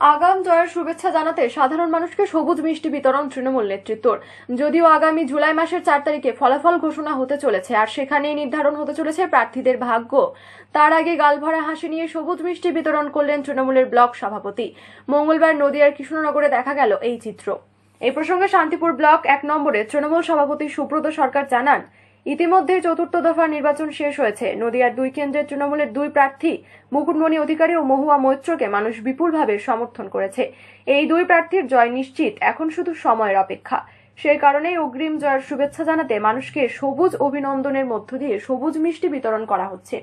আগাম জয়ের শুভেচ্ছা জানাতে সাধারণ মানুষকে সবুজ মিষ্টি বিতরণ তৃণমূল নেতৃত্বর। যদিও আগামী জুলাই মাসের চার তারিখে ফলাফল ঘোষণা হতে চলেছে, আর সেখানেই নির্ধারণ হতে চলেছে প্রার্থীদের ভাগ্য। তার আগে গালভরা হাসি নিয়ে সবুজ মিষ্টি বিতরণ করলেন তৃণমূলের ব্লক সভাপতি। মঙ্গলবার নদিয়ার কৃষ্ণনগরে দেখা গেল এই চিত্র। এই প্রসঙ্গে শান্তিপুর ব্লক এক নম্বরে তৃণমূল সভাপতি সুব্রত সরকার জানান ইতিমধ্যে চতুর্থ দফার নির্বাচন শেষ হয়েছে। নদিয়ার দুই কেন্দ্রের তৃণমূলের দুই প্রার্থী মুকুটমণি অধিকারী ও মহুয়া মৈত্রকে মানুষ বিপুলভাবে সমর্থন করেছে। এই দুই প্রার্থীর জয় নিশ্চিত, এখন শুধু সময়ের অপেক্ষা। সেই কারণেই অগ্রিম জয়ের শুভেচ্ছা জানাতে মানুষকে সবুজ অভিনন্দনের মধ্য দিয়ে সবুজ মিষ্টি বিতরণ করা হচ্ছে।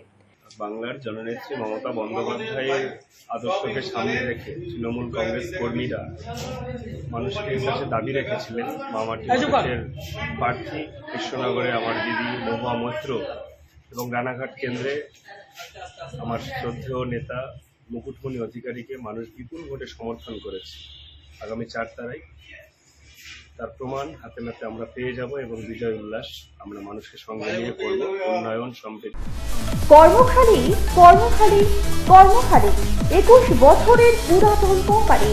বাংলার জননেত্রী মমতা বন্দ্যোপাধ্যায়ের আদর্শকে সামনে রেখে তৃণমূল কংগ্রেস কর্মীরা মানুষকে কাছে দাবি রেখেছিলেন। মামাটি মানুষের প্রার্থী কৃষ্ণনগরে আমার দিদি মহুয়া মৈত্র এবং রানাঘাট কেন্দ্রে আমার শ্রদ্ধেয় নেতা মুকুটমণি অধিকারীকে মানুষ বিপুল ভোটে সমর্থন করেছে। আগামী চার তারিখ তার প্রমাণ হাতে নাতে আমরা পেয়ে যাব এবং বিজয় উল্লাস আমরা মানুষকে সঙ্গে নিয়ে করব, উন্নয়ন সমৃদ্ধি। কর্মখালী কর্মখালী কর্মখালী, একুশ বছরের পুরাতন company,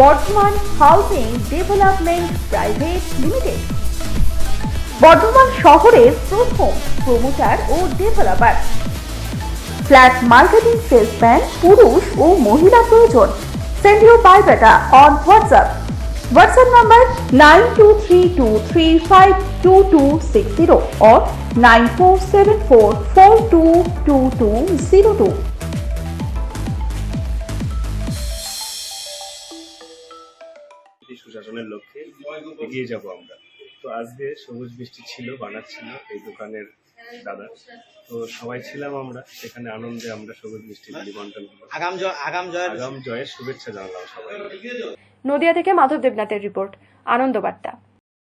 Bardhaman housing development private limited. Bardhaman শহরের প্রথম প্রমোটার ও ডেভেলপার। ফ্ল্যাট মার্কেটিং সেলসম্যান, পুরুষ ও মহিলা প্রয়োজন। Send your biodata on WhatsApp to six zero or nine four seven four four two two two zero two নীতি সুশাসনের লক্ষ্যে এগিয়ে যাব আমরা। তো আজকে সবুজ বৃষ্টি ছিল বানাচ্ছিল এই দোকানের দাদা। তো সবাই ছিলাম আমরা সেখানে আনন্দে আমরা সবুজ বৃষ্টি বন্টন আগাম জয় আগাম জয়ের আগাম জয়ের শুভেচ্ছা জানালাম সবাই নদিয়া থেকে মাধব দেবনাথের রিপোর্ট আনন্দ বার্তা